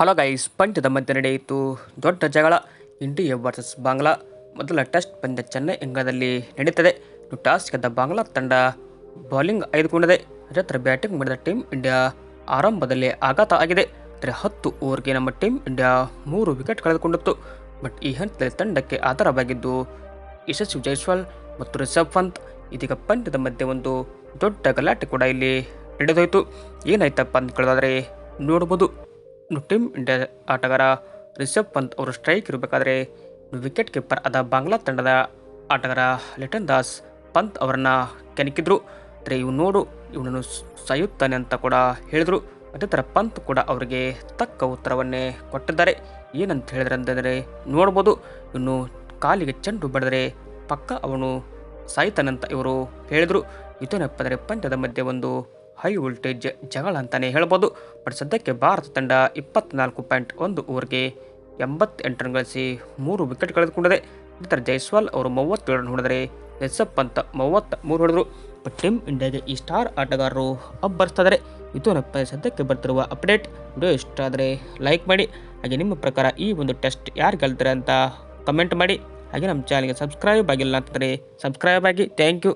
Hello guys ಪಂದ್ಯದ ಮಧ್ಯೆ ನಡೆಯಿತು. ದೊಡ್ಡ ಜಗಳ. India versus Bangla. ಮೊದಲ ಟೆಸ್ಟ್ ಪಂದ್ಯ ಚೆನ್ನೈ ಇಂಗ್ಲೆಂಡ್ನಲ್ಲಿ ನಡೀತದೆ. ಟಾಸ್ ಗೆದ್ದ ಬಾಂಗ್ಲಾ ತಂಡ ಬೌಲಿಂಗ್ ಆಯ್ದುಕೊಂಡಿದೆ. ಜೊತೆ ಬ್ಯಾಟಿಂಗ್ ಮಾಡಿದ ಟೀಮ್ ಇಂಡಿಯಾ ಆರಂಭದಲ್ಲಿ ಆಘಾತ ಆಗಿದೆ. ಅಂದರೆ ಹತ್ತು ಓವರ್ಗೆ ನಮ್ಮ ಟೀಮ್ ಇಂಡಿಯಾ ಮೂರು ವಿಕೆಟ್ ಕಳೆದುಕೊಂಡಿತ್ತು. ಬಟ್ ಈ ಹಂತದಲ್ಲಿ ತಂಡಕ್ಕೆ ಆಧಾರವಾಗಿದ್ದು ಯಶಸ್ವಿ ಜೈಸ್ವಾಲ್ ಮತ್ತು ರಿಷಬ್ ಪಂತ್. ಇದೀಗ ಪಂದ್ಯದ ಮಧ್ಯೆ ಒಂದು ದೊಡ್ಡ ಗಲಾಟೆ ಕೂಡ ಇಲ್ಲಿ ನಡೆದೋಯಿತು. ಏನಾಯ್ತಪ್ಪ ಅಂತ ಕೇಳೋದಾದ್ರೆ ನೋಡ್ಬೋದು. ಟೀಮ್ ಇಂಡಿಯಾ ಆಟಗಾರ ರಿಷಬ್ ಪಂತ್ ಅವರು ಸ್ಟ್ರೈಕ್ ಇರಬೇಕಾದ್ರೆ ವಿಕೆಟ್ ಕೀಪರ್ ಆದ ಬಾಂಗ್ಲಾ ತಂಡದ ಆಟಗಾರ ಲಿಟನ್ ದಾಸ್ ಪಂತ್ ಅವರನ್ನು ಕೆಣಕಿದ್ರು. ಆದರೆ ಇವು ನೋಡು, ಇವನನ್ನು ಸಾಯುತ್ತಾನೆ ಅಂತ ಕೂಡ ಹೇಳಿದರು. ಅದೇ ಥರ ಪಂತ್ ಕೂಡ ಅವರಿಗೆ ತಕ್ಕ ಉತ್ತರವನ್ನೇ ಕೊಟ್ಟಿದ್ದಾರೆ. ಏನಂತ ಹೇಳಿದ್ರೆ ಅಂತಂದರೆ ನೋಡ್ಬೋದು ಇನ್ನು ಕಾಲಿಗೆ ಚೆಂಡು ಬಡಿದರೆ ಪಕ್ಕ ಅವನು ಸಾಯ್ತಾನಂತ ಇವರು ಹೇಳಿದರು. ಇದನ್ನಪ್ಪಂದರೆ ಅಂದರೆ ಪಂದ್ಯದ ಮಧ್ಯೆ ಒಂದು ಹೈ ವೋಲ್ಟೇಜ್ ಜಗಳ ಅಂತಲೇ ಹೇಳ್ಬೋದು. ಬಟ್ ಸದ್ಯಕ್ಕೆ ಭಾರತ ತಂಡ ಇಪ್ಪತ್ನಾಲ್ಕು ಪಾಯಿಂಟ್ ಒಂದು ಓವರ್ಗೆ ಎಂಬತ್ತೆಂಟು ರನ್ ಗಳಿಸಿ ಮೂರು ವಿಕೆಟ್ ಕಳೆದುಕೊಂಡಿದೆ. ನಂತರ ಜೈಸ್ವಾಲ್ ಅವರು ಮೂವತ್ತೇಳು ರನ್ ಹೊಡೆದರೆ ರಿಷಬ್ ಪಂತ್ ಮೂವತ್ತ ಮೂರು ಹೊಡೆದರು. ಬಟ್ ಟೀಮ್ ಇಂಡಿಯಾಗೆ ಈ ಸ್ಟಾರ್ ಆಟಗಾರರು ಅಬ್ಬರಿಸ್ತಿದ್ದಾರೆ. ಇದು ನಮ್ಮ ಸದ್ಯಕ್ಕೆ ಬರ್ತಿರುವ ಅಪ್ಡೇಟ್. ವಿಡಿಯೋ ಇಷ್ಟ ಆದರೆ ಲೈಕ್ ಮಾಡಿ. ಹಾಗೆ ನಿಮ್ಮ ಪ್ರಕಾರ ಈ ಒಂದು ಟೆಸ್ಟ್ ಯಾರು ಗೆಲ್ತಾರೆ ಅಂತ ಕಮೆಂಟ್ ಮಾಡಿ. ಹಾಗೆ ನಮ್ಮ ಚಾನಲ್ಗೆ ಸಬ್ಸ್ಕ್ರೈಬ್ ಆಗಿಲ್ಲ ಅಂತಂದರೆ ಸಬ್ಸ್ಕ್ರೈಬ್ ಆಗಿ. Thank you.